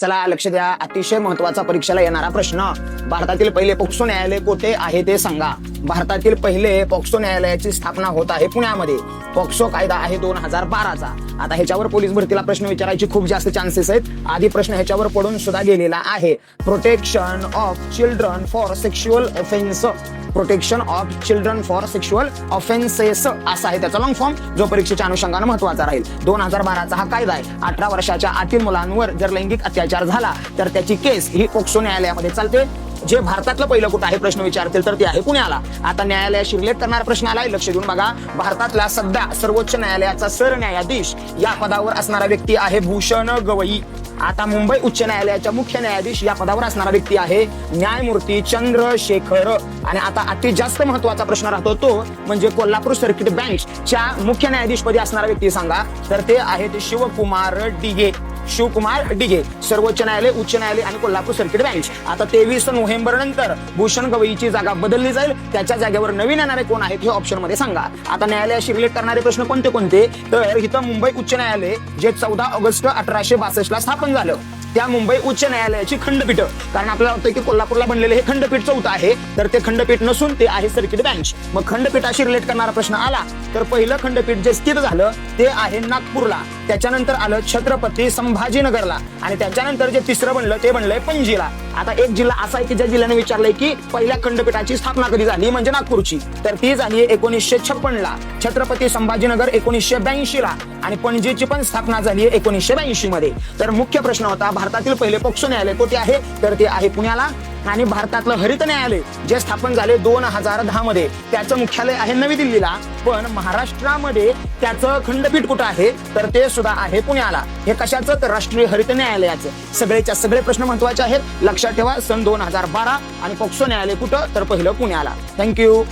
चला लक्ष द्या. अतिशय महत्त्वाचा परीक्षेला येणारा प्रश्न. भारतातील पहिले पोक्सो न्यायालय कोठे आहे ते सांगा. भारतातील पहिले पॉक्सो न्यायालयाची स्थापना होत आहे पुण्यामध्ये. पॉक्सो कायदा आहे दोन हजार बाराचा. आता ह्याच्यावर पोलीस भरतीला प्रश्न विचारायचे खूप जास्त चान्सेस आहेत. आधी प्रश्न ह्याच्यावर पडून सुद्धा गेलेला आहे. Protection of children for sexual offence protection of children for sexual offences असा आहे त्याचा लॉंग फॉर्म जो परीक्षेच्या अनुषंगाने महत्त्वाचा राहील. दोन हजार बाराचा हा कायदा आहे. अठरा वर्षाच्या आतील मुलांवर जर लैंगिक अत्याचार झाला तर त्याची केस ही पोक्सो न्यायालयामध्ये चालते. जे भारतातलं पहिलं कुठं आहे प्रश्न विचारतील तर ते आहे पुण्याला. आता न्यायालयाशी रिलेट करणारा प्रश्न आलाय लक्ष देऊन बघा. भारतातला सध्या सर्वोच्च न्यायालयाचा सरन्यायाधीश या पदावर असणारा व्यक्ती आहे भूषण गवई. आता मुंबई उच्च न्यायालयाच्या मुख्य न्यायाधीश या पदावर असणारा व्यक्ती आहे न्यायमूर्ती चंद्रशेखर. आणि आता अति जास्त महत्त्वाचा प्रश्न राहतो तो म्हणजे कोल्हापूर सर्किट बेंचच्या मुख्य न्यायाधीशपदी असणारा व्यक्ती सांगा. तर ते आहेत शिवकुमार डिगे. शिवकुमार डिगे सर्वोच्च न्यायालय उच्च न्यायालय आणि कोल्हापूर सर्किट बेंच आता तेवीस नोव्हेंबर नंतर भूषण गवईची जागा बदलली जाईल. त्याच्या जागेवर नवीन येणारे कोण आहेत हे ऑप्शनमध्ये सांगा. आता न्यायालयाशी रिलेट करणारे प्रश्न कोणते कोणते? तर इथं मुंबई उच्च न्यायालय जे चौदा ऑगस्ट अठराशे बासष्ट ला स्थापन झालं. त्या मुंबई उच्च न्यायालयाची खंडपीठ. कारण आपल्याला वाटतं की कोल्हापूरला बनलेले हे खंडपीठ चौथं आहे. तर ते खंडपीठ नसून ते आहे सर्किट बेंच मग खंडपीठाशी रिलेट करणारा प्रश्न आला. तर पहिलं खंडपीठ जे स्थित झालं ते आहे नागपूरला. त्याच्यानंतर आलं छत्रपती संभाजीनगरला. आणि त्याच्यानंतर जे तिसरं बनलं ते बनलंय पणजीला. आता एक जिल्हा असा आहे की ज्या जिल्ह्याने विचारलंय की पहिल्या खंडपीठाची स्थापना कधी झाली? म्हणजे नागपूरची. तर ती झाली एकोणीसशे छप्पन ला छत्रपती संभाजीनगर एकोणीसशे ब्याऐंशी ला आणि पणजीची पण स्थापना झाली एकोणीसशे ब्याऐंशी मध्ये तर मुख्य प्रश्न होता भारतातील पहिले पक्ष न्यायालय कोठे आहे? तर ते आहे पुण्याला. आणि भारतातलं हरित न्यायालय जे स्थापन झाले दोन हजार दहा मध्ये त्याचं मुख्यालय आहे नवी दिल्लीला. पण महाराष्ट्रामध्ये त्याचं खंडपीठ कुठं आहे? तर ते सुद्धा आहे पुण्याला. हे कशाचं? तर राष्ट्रीय हरित न्यायालयाचं. सगळेच्या सगळे प्रश्न महत्त्वाचे आहेत. लक्षात ठेवा सन दोन हजार बारा आणि पोक्सो न्यायालय कुठं? तर पहिलं पुण्याला. थँक्यू